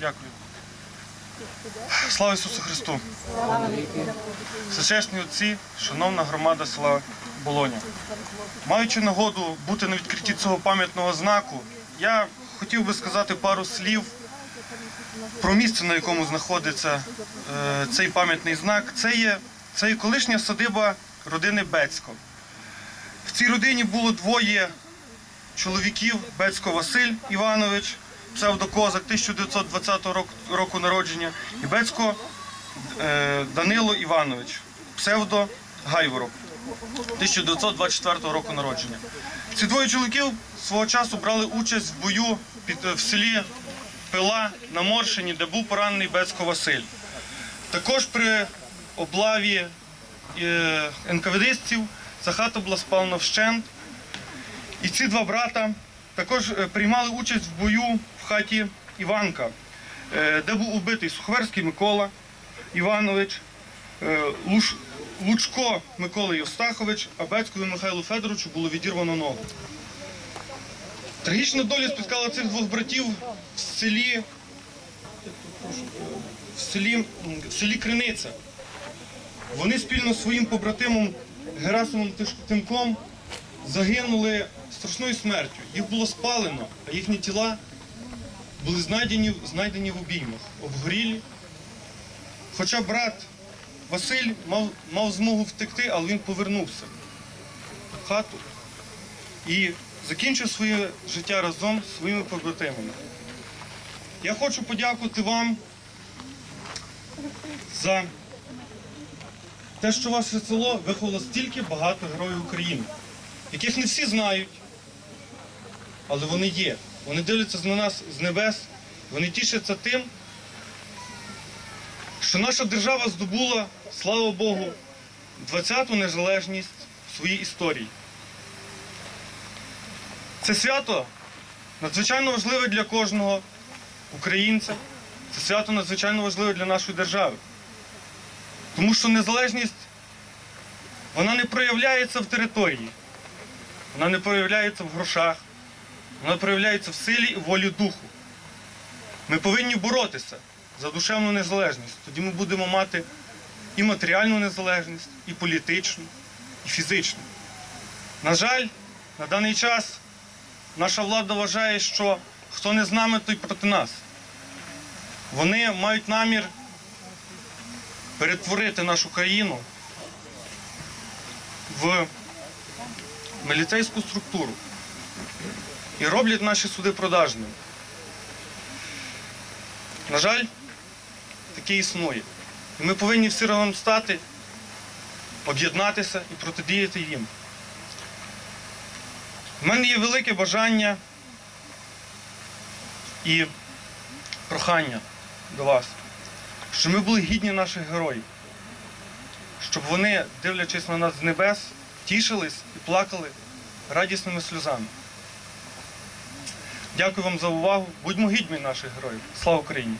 Дякую. Слава Ісусу Христу! Всечесні отці, шановна громада села Болоня. Маючи нагоду бути на відкритті цього пам'ятного знаку, я хотів би сказати пару слів про місце, на якому знаходиться е, цей пам'ятний знак. Це є, це є колишня садиба родини Бецько. В цій родині було двоє чоловіків Бецько Василь Іванович, псевдокозак 1920 року, народження, і Бецько е, Данило Іванович, псевдо Гайворок, 1924 року народження. Ці двоє чоловіків свого часу брали участь в бою під, в селі Пила на Моршині, де був поранений Бецько Василь. Також при облаві е, НКВДстів ця хата була спалена вщент. І ці два брата також е, приймали участь в бою в хаті Іванка, е, де був убитий Сухверський Микола Іванович, е, Лучко Микола Євстахович, а Бецькові Михайлу Федоровичу було відірвано ногу. Трагічна доля спіткала цих двох братів в селі, в селі, в селі Криниця. Вони спільно з своїм побратимом Герасимом Тимком загинули страшною смертю. Їх було спалено, а їхні тіла були знайдені, знайдені в обіймах, обгорілі. Хоча брат Василь мав, мав змогу втекти, але він повернувся в хату і закінчив своє життя разом з своїми побратимами. Я хочу подякувати вам за те, що ваше село виховало стільки багато героїв України, яких не всі знають, але вони є. Вони дивляться на нас з небес, вони тішаться тим, що наша держава здобула, слава Богу, 20-ту незалежність в своїй історії. Це свято надзвичайно важливе для кожного українця. Це свято надзвичайно важливе для нашої держави. Тому що незалежність вона не проявляється в території, вона не проявляється в грошах, вона проявляється в силі і волі духу. Ми повинні боротися за душевну незалежність. Тоді ми будемо мати і матеріальну незалежність, і політичну, і фізичну. На жаль, на даний час наша влада вважає, що хто не з нами, той проти нас. Вони мають намір перетворити нашу країну в міліцейську структуру і роблять наші суди продажними. На жаль, таке існує. І ми повинні всі разом стати, об'єднатися і протидіяти їм. У мене є велике бажання і прохання до вас, щоб ми були гідні наших героїв, щоб вони, дивлячись на нас з небес, тішились і плакали радісними сльозами. Дякую вам за увагу. Будьмо гідьми наших героїв. Слава Україні!